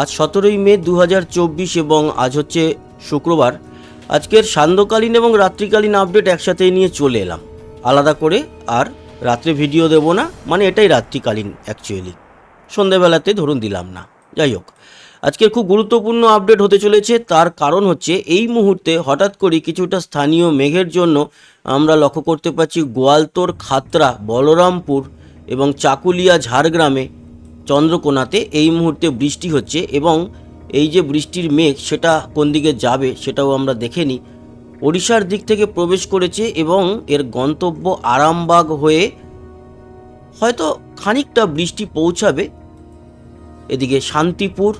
আজ সতেরোই মে দু হাজার চব্বিশ এবং আজ হচ্ছে শুক্রবার। আজকের সান্ধ্যকালীন এবং রাত্রিকালীন আপডেট একসাথে নিয়ে চলে এলাম। আলাদা করে আর রাত্রে ভিডিও দেবো না মানে এটাই রাত্রিকালীন অ্যাকচুয়ালি সন্ধেবেলাতে ধরুন দিলাম না। যাই হোক, আজকের খুব গুরুত্বপূর্ণ আপডেট হতে চলেছে, তার কারণ হচ্ছে এই মুহূর্তে হঠাৎ করে কিছুটা স্থানীয় মেঘের জন্য আমরা লক্ষ্য করতে পারছি গোয়ালতোর খাতরা, বলরামপুর এবং চাকুলিয়া, ঝাড়গ্রামে চন্দ্রকোনাতে এই মুহূর্তে বৃষ্টি হচ্ছে এবং এই যে বৃষ্টির মেঘ সেটা কোন দিকে যাবে সেটাও আমরা দেখে নিই। ওড়িশার দিক থেকে প্রবেশ করেছে এবং এর গন্তব্য আরামবাগ হয়ে হয়তো খানিকটা বৃষ্টি পৌঁছাবে। এদিকে শান্তিপুর,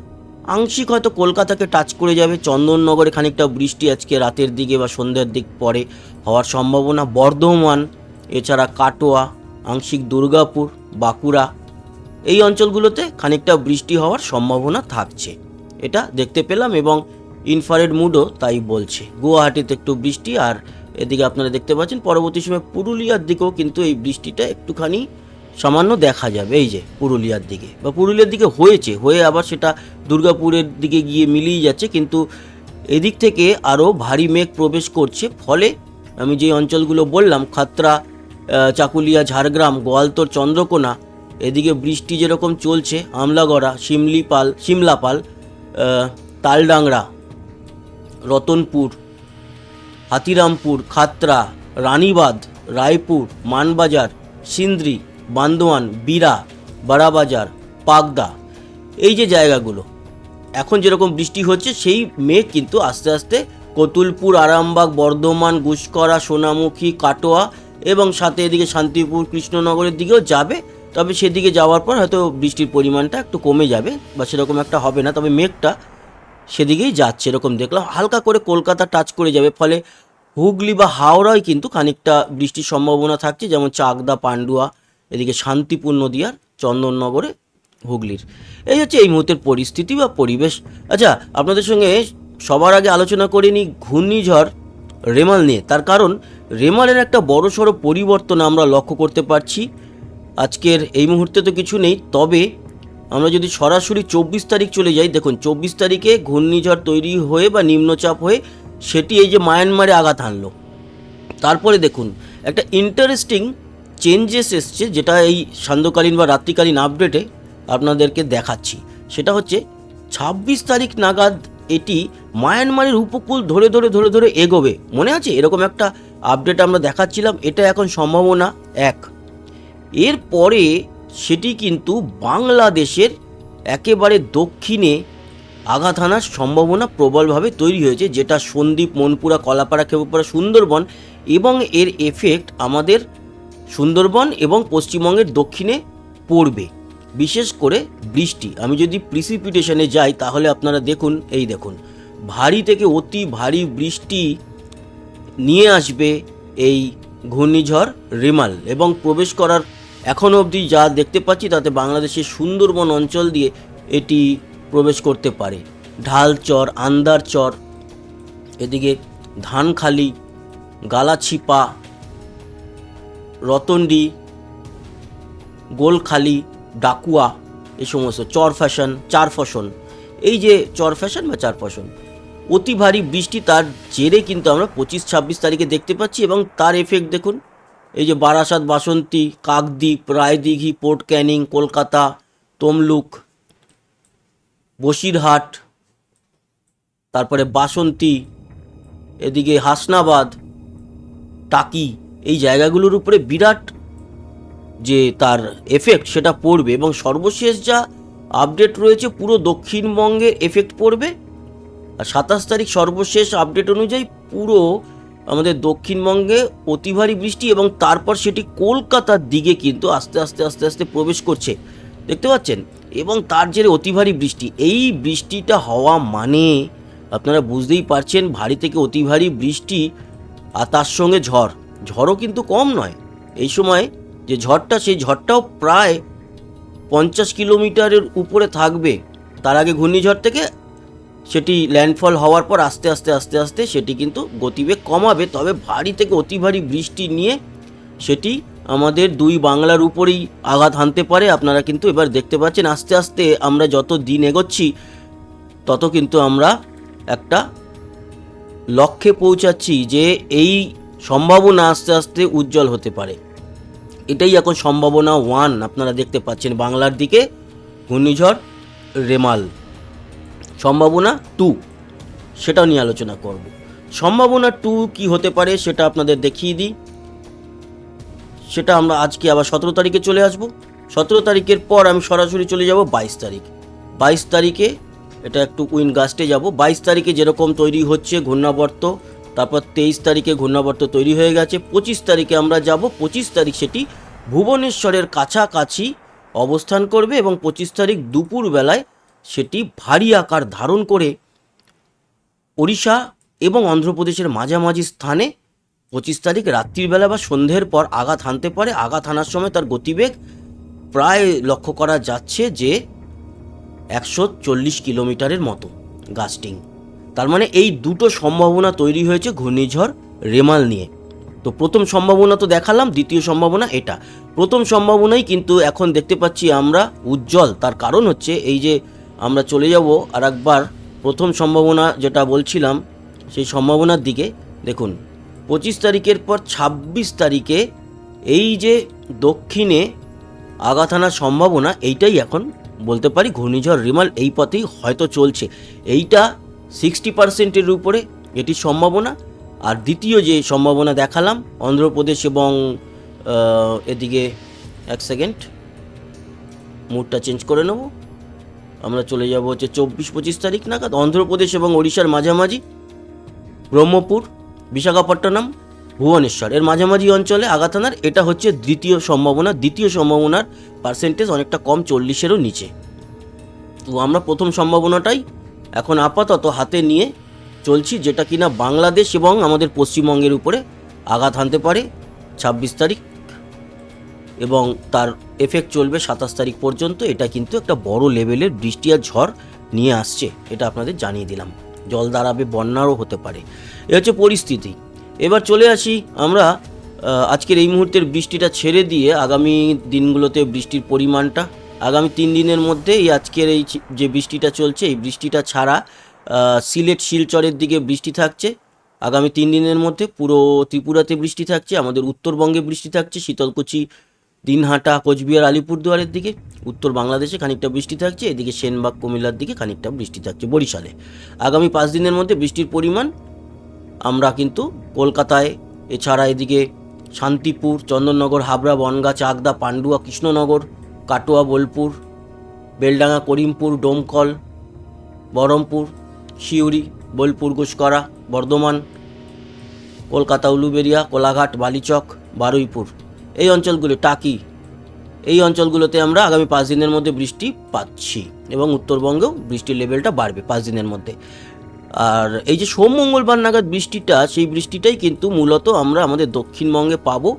আংশিক হয়তো কলকাতাকে টাচ করে যাবে। চন্দননগরে খানিকটা বৃষ্টি আজকে রাতের দিকে বা সন্ধ্যার দিক পরে হওয়ার সম্ভাবনা। বর্ধমান, এছাড়া কাটোয়া, আংশিক দুর্গাপুর, বাঁকুড়া এই অঞ্চলগুলোতে খানিকটা বৃষ্টি হওয়ার সম্ভাবনা থাকছে। এটা দেখতে পেলাম এবং ইনফারেড মুডও তাই বলছে। গুয়াহাটিতে একটু বৃষ্টি আর এদিকে আপনারা দেখতে পাচ্ছেন, পরবর্তী সময় পুরুলিয়ার দিকেও কিন্তু এই বৃষ্টিটা একটুখানি সামান্য দেখা যাবে। এই যে পুরুলিয়ার দিকে বা পুরুলিয়ার দিকে হয়েছে, হয়ে আবার সেটা দুর্গাপুরের দিকে গিয়ে মিলিয়ে যাচ্ছে, কিন্তু এদিক থেকে আরও ভারী মেঘ প্রবেশ করছে। ফলে আমি যে অঞ্চলগুলো বললাম, খাতরা চাকুলিয়া, ঝাড়গ্রাম, গোয়ালতোর, চন্দ্রকোনা এদিকে বৃষ্টি যেরকম চলছে, আমলাগড়া, শিমলিপাল, শিমলাপাল তালডাংরা, রতনপুর, হাতিরামপুর, খাতরা, রানীবাঁধ, রায়পুর, মানবাজার, সিন্দ্রি, বান্দোয়ান, বিরা বাড়াবাজার পাগদা। এই যে জায়গাগুলো, এখন যেরকম বৃষ্টি হচ্ছে, সেই মেঘ কিন্তু আস্তে আস্তে কতুলপুর, আরামবাগ, বর্ধমান, গুসকরা, সোনামুখী, কাটোয়া এবং সাথে এদিকে শান্তিপুর, কৃষ্ণনগরের দিকেও যাবে। তবে সেদিকে যাওয়ার পর হয়তো বৃষ্টির পরিমাণটা একটু কমে যাবে বা সেরকম একটা হবে না। তবে মেঘটা সেদিকেই যাচ্ছে এরকম দেখলাম। হালকা করে কলকাতা টাচ করে যাবে। ফলে হুগলি বা হাওড়ায় কিন্তু খানিকটা বৃষ্টির সম্ভাবনা থাকছে। যেমন চাকদা, পান্ডুয়া, এদিকে শান্তিপুর, নদিয়ার, চন্দননগরে, হুগলির। এই হচ্ছে এই মুহূর্তের পরিস্থিতি বা পরিবেশ। আচ্ছা আপনাদের সঙ্গে সবার আগে আলোচনা করে নিই ঘূর্ণিঝড় রেমাল নিয়ে। তার কারণ রেমালের একটা বড় সড়ো পরিবর্তন আমরা লক্ষ্য করতে পারছি। আজকের এই মুহূর্তে তো কিছু নেই, তবে আমরা যদি সরাসরি চব্বিশ তারিখ চলে যাই, দেখুন চব্বিশ তারিখে ঘূর্ণিঝড় তৈরি হয়ে বা নিম্নচাপ হয়ে সেটি এই যে মায়ানমারে আঘাত আনলো তারপরে দেখুন, একটা ইন্টারেস্টিং চেঞ্জেস এসছে যেটা এই সান্ধ্যকালীন বা রাত্রিকালীন আপডেটে আপনাদেরকে দেখাচ্ছি। সেটা হচ্ছে ছাব্বিশ তারিখ নাগাদ এটি মায়ানমারের উপকূল ধরে ধরে ধরে ধরে এগোবে। মনে আছে? এরকম একটা আপডেট আমরা দেখাচ্ছিলাম, এটা এখন সম্ভাবনা এক। এরপরে সেটি কিন্তু বাংলাদেশের একেবারে দক্ষিণে আঘাত হানার সম্ভাবনা প্রবলভাবে তৈরি হয়েছে, যেটা সন্দ্বীপ মনপুরা, কলাপাড়া খেপুপাড়া সুন্দরবন এবং এর এফেক্ট আমাদের সুন্দরবন এবং পশ্চিমবঙ্গের দক্ষিণে পড়বে, বিশেষ করে বৃষ্টি। আমি যদি প্রিসিপিটেশনে যাই, তাহলে আপনারা দেখুন, এই দেখুন, ভারী থেকে অতি ভারী বৃষ্টি নিয়ে আসবে এই ঘূর্ণিঝড় রিমাল এবং প্রবেশ করার এখনও অবধি যা দেখতে পাচ্ছি তাতে বাংলাদেশের সুন্দরবন অঞ্চল দিয়ে এটি প্রবেশ করতে পারে। ঢালচর আন্দারচর এদিকে ধানখালি, গালাছিপা, রতন্ডি, গোলখালি, ডাকুয়া এই সমস্ত চর ফ্যাশন, চার ফসন এই যে চর ফ্যাশন বা চার ফসন অতি ভারী বৃষ্টি তার জেরে কিন্তু আমরা পঁচিশ ছাব্বিশ তারিখে দেখতে পাচ্ছি এবং তার এফেক্ট দেখুন এই যে বারাসাত, বাসন্তী, কাকদ্বীপ, রায়দিঘি, পোর্ট ক্যানিং, কলকাতা, তমলুক, বসিরহাট, তারপরে বাসন্তী, এদিকে হাসনাবাদ, টাকি, এই জায়গাগুলোর উপরে বিরাট যে তার এফেক্ট সেটা পড়বে এবং সর্বশেষ যা আপডেট রয়েছে পুরো দক্ষিণবঙ্গে এফেক্ট পড়বে। আর সাতাশ তারিখ সর্বশেষ আপডেট অনুযায়ী পুরো আমাদের দক্ষিণবঙ্গে অতি ভারী বৃষ্টি এবং তারপর সেটি কলকাতার দিকে কিন্তু আস্তে আস্তে আস্তে আস্তে প্রবেশ করছে। দেখতে পাচ্ছেন? এবং তার জেরে অতি ভারী বৃষ্টি। এই বৃষ্টিটা হওয়া মানে আপনারা বুঝতেই পারছেন, ভারী থেকে অতি ভারী বৃষ্টি আর তার সঙ্গে ঝড়। ঝড়ও কিন্তু কম নয়। এই সময় যে ঝড়টা, সেই ঝড়টাও প্রায় পঞ্চাশ কিলোমিটারের উপরে থাকবে। তার আগে ঘূর্ণিঝড় থেকে সেটি ল্যান্ডফল হওয়ার পর আস্তে আস্তে আস্তে আস্তে সেটি কিন্তু গতিবেগ কমাবে। তবে ভারী থেকে অতি ভারী বৃষ্টি নিয়ে সেটি আমাদের দুই বাংলার উপরেই আঘাত হানতে পারে। আপনারা কিন্তু এবার দেখতে পাচ্ছেন আস্তে আস্তে আমরা যত দিন এগোচ্ছি, তত কিন্তু আমরা একটা লক্ষ্যে পৌঁছাচ্ছি যে এই সম্ভাবনা আস্তে আস্তে উজ্জ্বল হতে পারে। এটাই এখন সম্ভাবনা ওয়ান আপনারা দেখতে পাচ্ছেন বাংলার দিকে ঘূর্ণিঝড় রেমাল। সম্ভাবনা টু সেটাও নিয়ে আলোচনা করব। সম্ভাবনা টু কি হতে পারে সেটা আপনাদের দেখিয়ে দিই। সেটা আমরা আজকে আবার সতেরো তারিখে চলে আসব। সতেরো তারিখের পর আমি সরাসরি চলে যাব বাইশ তারিখ। বাইশ তারিখে এটা একটু উইন গাস্টে যাব। বাইশ তারিখে যেরকম তৈরি হচ্ছে ঘূর্ণাবর্ত, তারপর তেইশ তারিখে ঘূর্ণাবর্ত তৈরি হয়ে গেছে। পঁচিশ তারিখে আমরা যাব। পঁচিশ তারিখ সেটি ভুবনেশ্বরের কাছাকাছি অবস্থান করবে এবং পঁচিশ তারিখ দুপুর বেলায় সেটি ভারী আকার ধারণ করে ওড়িশা এবং অন্ধ্রপ্রদেশের মাঝামাঝি স্থানে পঁচিশ তারিখ রাত্রিবেলা বা সন্ধ্যের পর আঘাত হানতে পারে। আঘাত হানার সময় তার গতিবেগ প্রায় লক্ষ্য করা যাচ্ছে যে একশো চল্লিশ কিলোমিটারের মতো গাস্টিং। তার মানে এই দুটো সম্ভাবনা তৈরি হয়েছে ঘূর্ণিঝড় রেমাল নিয়ে। তো প্রথম সম্ভাবনা তো দেখালাম, দ্বিতীয় সম্ভাবনা এটা। প্রথম সম্ভাবনাই কিন্তু এখন দেখতে পাচ্ছি আমরা উজ্জ্বল। তার কারণ হচ্ছে এই যে আমরা চলে যাব আর একবার প্রথম সম্ভাবনা যেটা বলছিলাম, সেই সম্ভাবনার দিকে। দেখুন, পঁচিশ তারিখের পর ছাব্বিশ তারিখে এই যে দক্ষিণে আঘাত আনার সম্ভাবনা, এইটাই এখন বলতে পারি ঘূর্ণিঝড় রিমাল এই পথেই হয়তো চলছে। এইটা সিক্সটি পার্সেন্টের উপরে এটির সম্ভাবনা। আর দ্বিতীয় যে সম্ভাবনা দেখালাম, অন্ধ্রপ্রদেশ এবং এদিকে এক সেকেন্ড মুডটা চেঞ্জ করে নেব। আমরা চলে যাব হচ্ছে চব্বিশ পঁচিশ তারিখ নাগাদ অন্ধ্রপ্রদেশ এবং ওড়িশার মাঝামাঝি। ব্রহ্মপুর, বিশাখাপট্টনম, ভুবনেশ্বর। এর মাঝামাঝি অঞ্চলে আঘাত আনার এটা হচ্ছে দ্বিতীয় সম্ভাবনা। দ্বিতীয় সম্ভাবনার পার্সেন্টেজ অনেকটা কম, চল্লিশেরও নিচে। তো আমরা প্রথম সম্ভাবনাটাই এখন আপাতত হাতে নিয়ে চলছি, যেটা কিনা বাংলাদেশ এবং আমাদের পশ্চিমবঙ্গের উপরে আঘাত হানতে পারে। ছাব্বিশ তারিখ এবং তার এফেক্ট চলবে সাতাশ তারিখ পর্যন্ত। এটা কিন্তু একটা বড় লেভেলের বৃষ্টি আর ঝড় নিয়ে আসছে, এটা আপনাদের জানিয়ে দিলাম। জল দাঁড়াবে বন্যারও হতে পারে। এ হচ্ছে পরিস্থিতি। এবার চলে আসি আমরা আজকের এই মুহূর্তের বৃষ্টিটা ছেড়ে দিয়ে আগামী দিনগুলোতে বৃষ্টির পরিমাণটা, আগামী তিন দিনের মধ্যে এই আজকের এই যে বৃষ্টিটা চলছে, এই বৃষ্টিটা ছাড়া সিলেট শিলচরের দিকে বৃষ্টি থাকছে। আগামী তিন দিনের মধ্যে পুরো ত্রিপুরাতে বৃষ্টি থাকছে, আমাদের উত্তরবঙ্গে বৃষ্টি থাকছে, শীতলকুচি দিনহাটা, কোচবিহার, আলিপুরদুয়ারের দিকে। উত্তর বাংলাদেশে খানিকটা বৃষ্টি থাকছে, এদিকে সেনবাগ, কুমিল্লার দিকে খানিকটা বৃষ্টি থাকছে বরিশালে। আগামী পাঁচ দিনের মধ্যে বৃষ্টির পরিমাণ আমরা কিন্তু কলকাতায়, এছাড়া এদিকে শান্তিপুর, চন্দননগর, হাবড়া, বনগা, চাকদা, পান্ডুয়া, কৃষ্ণনগর, কাটোয়া, বোলপুর, বেলডাঙ্গা, করিমপুর, ডোমকল, বহরমপুর শিউরি বোলপুর গুসকরা বর্ধমান, কলকাতা, উলুবেরিয়া, কোলাঘাট, বালিচক, বারুইপুর। এই অঞ্চলগুলি টাকি এই অঞ্চলগুলোতে আমরা আগামী পাঁচ দিনের মধ্যে বৃষ্টি পাচ্ছি এবং উত্তরবঙ্গেও বৃষ্টির লেভেলটা বাড়বে পাঁচ দিনের মধ্যে। আর এই যে সোম, মঙ্গলবার নাগাদ বৃষ্টিটা, সেই বৃষ্টিটাই কিন্তু মূলত আমরা আমাদের দক্ষিণবঙ্গে পাবো।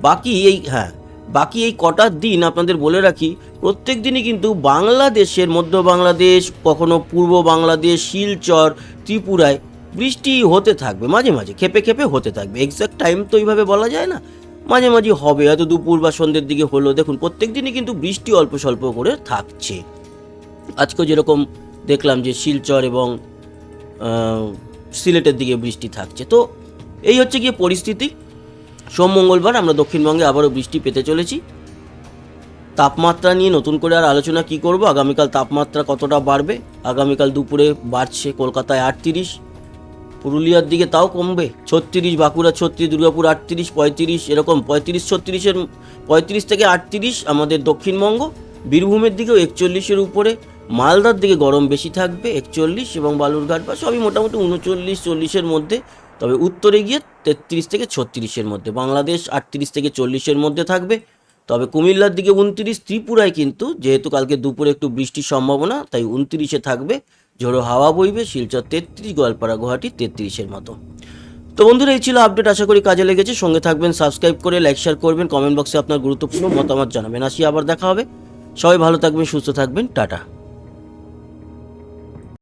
বাকি এই হ্যাঁ বাকি এই কটা দিন আপনাদের বলে রাখি, প্রত্যেক দিনই কিন্তু বাংলাদেশের মধ্য বাংলাদেশ, কখনো পূর্ব বাংলাদেশ, শিলচর, ত্রিপুরায় বৃষ্টি হতে থাকবে, মাঝে মাঝে, খেপে খেপে হতে থাকবে। এক্সাক্ট টাইম তো এইভাবে বলা যায় না। মাঝে মাঝে হবে, হয়তো দুপুর বা সন্ধ্যের দিকে হলো। দেখুন, প্রত্যেক দিনই কিন্তু বৃষ্টি অল্প স্বল্প করে থাকছে। আজকেও যেরকম দেখলাম যে শিলচর এবং সিলেটের দিকে বৃষ্টি থাকছে। তো এই হচ্ছে গিয়ে পরিস্থিতি। সোম মঙ্গলবার আমরা দক্ষিণবঙ্গে আবারও বৃষ্টি পেতে চলেছি। তাপমাত্রা নিয়ে নতুন করে আর আলোচনা কি করব? আগামীকাল তাপমাত্রা কতটা বাড়বে? আগামীকাল দুপুরে বাড়ছে কলকাতায় আটত্রিশ পুরুলিয়ার দিকে তাও কমবে। ছত্রিশ, বাঁকুড়া ছত্রিশ, দুর্গাপুর আটত্রিশ, পঁয়ত্রিশ, এরকম পঁয়ত্রিশ, ছত্রিশের, পঁয়ত্রিশ থেকে আটত্রিশ আমাদের দক্ষিণবঙ্গ। বীরভূমের দিকেও একচল্লিশের উপরে। মালদার দিকে গরম বেশি থাকবে, একচল্লিশ এবং বালুরঘাট বা সবই মোটামুটি উনচল্লিশ, চল্লিশের মধ্যে। তবে উত্তরে গিয়ে তেত্রিশ থেকে ছত্রিশের মধ্যে। বাংলাদেশ আটত্রিশ থেকে চল্লিশের মধ্যে থাকবে। তবে কুমিল্লার দিকে উনত্রিশ, ত্রিপুরায় কিন্তু যেহেতু কালকে দুপুরে একটু বৃষ্টির সম্ভাবনা, তাই উনত্রিশে থাকবে, ঝোড়ো হাওয়া বইবে, শিলচর তেত্রিশ, গোয়ালপাড়া, গুয়াহাটি তেত্রিশের মতো। তো বন্ধুরা, এই ছিল আপডেট, আশা করি কাজে লেগেছে। সঙ্গে থাকবেন, সাবস্ক্রাইব করে, লাইক, শেয়ার করবেন, কমেন্ট বক্সে আপনার গুরুত্বপূর্ণ মতামত জানাবেন। আসি আবার দেখা হবে। সবাই ভালো থাকবেন, সুস্থ থাকবেন। টাটা।